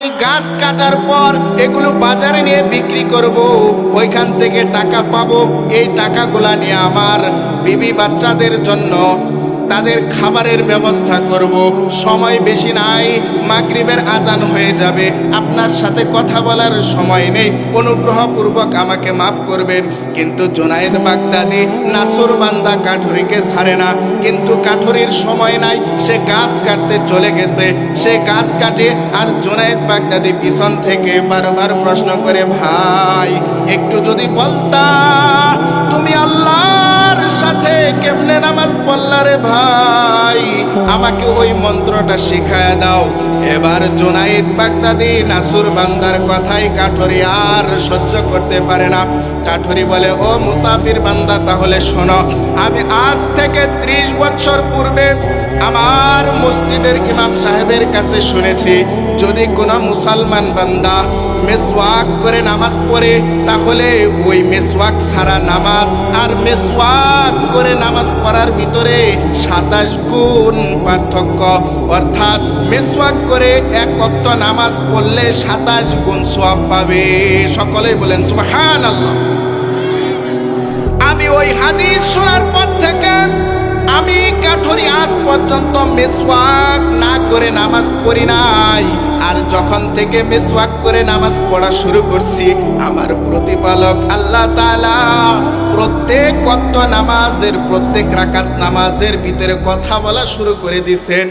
গাছ কাটার পর এগুলো বাজারে নিয়ে বিক্রি করব। ওইখান থেকে টাকা পাবো। এই টাকাগুলা নিয়ে আমার বিবি বাচ্চাদের জন্য তাদের খাবারের ব্যবস্থা করব। সময় বেশি নাই, মাগরিবের আজান হয়ে যাবে। আপনার সাথে কথা বলার সময় নেই, অনুগ্রহপূর্বক আমাকে মাফ করবেন। কিন্তু জোনায়েদ বাগদাদি নাসুর বান্দা কাঠুরিকে ছাড়ে না। কিন্তু কাঠুরির সময় নাই, সে গাছ কাটতে চলে গেছে। সে গাছ কাটে আর জোনায়েদ বাগদাদি পিছন থেকে বারবার প্রশ্ন করে, ভাই, একটু যদি বলতা, তুমি আল্লাহর সাথে কেমনে নামাজ পড়লা রে ভাই? আমাকে ওই মন্ত্রটা শিখায় দাও। এবার জোনাইদ বাগদাদি নাসুর বান্দার কথাই কাঠরি আর সহ্য করতে পারে না। কাঠরি বলে, ও মুসাফির বান্দা, তাহলে শোনো, আমি আজ থেকে ত্রিশ বছর পূর্বে আমার মসজিদের ইমাম সাহেবের কাছে শুনেছি, যদি কোনো মুসলমান বান্দা মেসওয়াক করে নামাজ পড়ে, তাহলে ওই মেসওয়াক ছাড়া নামাজ আর মেসওয়াক করে নামাজ পড়ার ভিতরে সাতাশ গুণ পার্থক্য। অর্থাৎ মেসওয়াক করে এক অক্ত নামাজ পড়লে সাতাশ গুণ সোয়াব পাবে। সকলেই বলেন সুবহান আল্লাহ আমি ওই হাদিস শোনার পর থেকে আমি কাঠরি আজ পর্যন্ত মেসওয়াক না করে নামাজ পড়ি নাই। আর যখন থেকে মেসওয়াক করে নামাজ পড়া শুরু করছি, আমার প্রতিপালক আল্লাহ তাআলা প্রত্যেক ওয়াক্ত নামাজের প্রত্যেক রাকাত নামাজের ভিতরে কথা বলা শুরু করে দিছেন।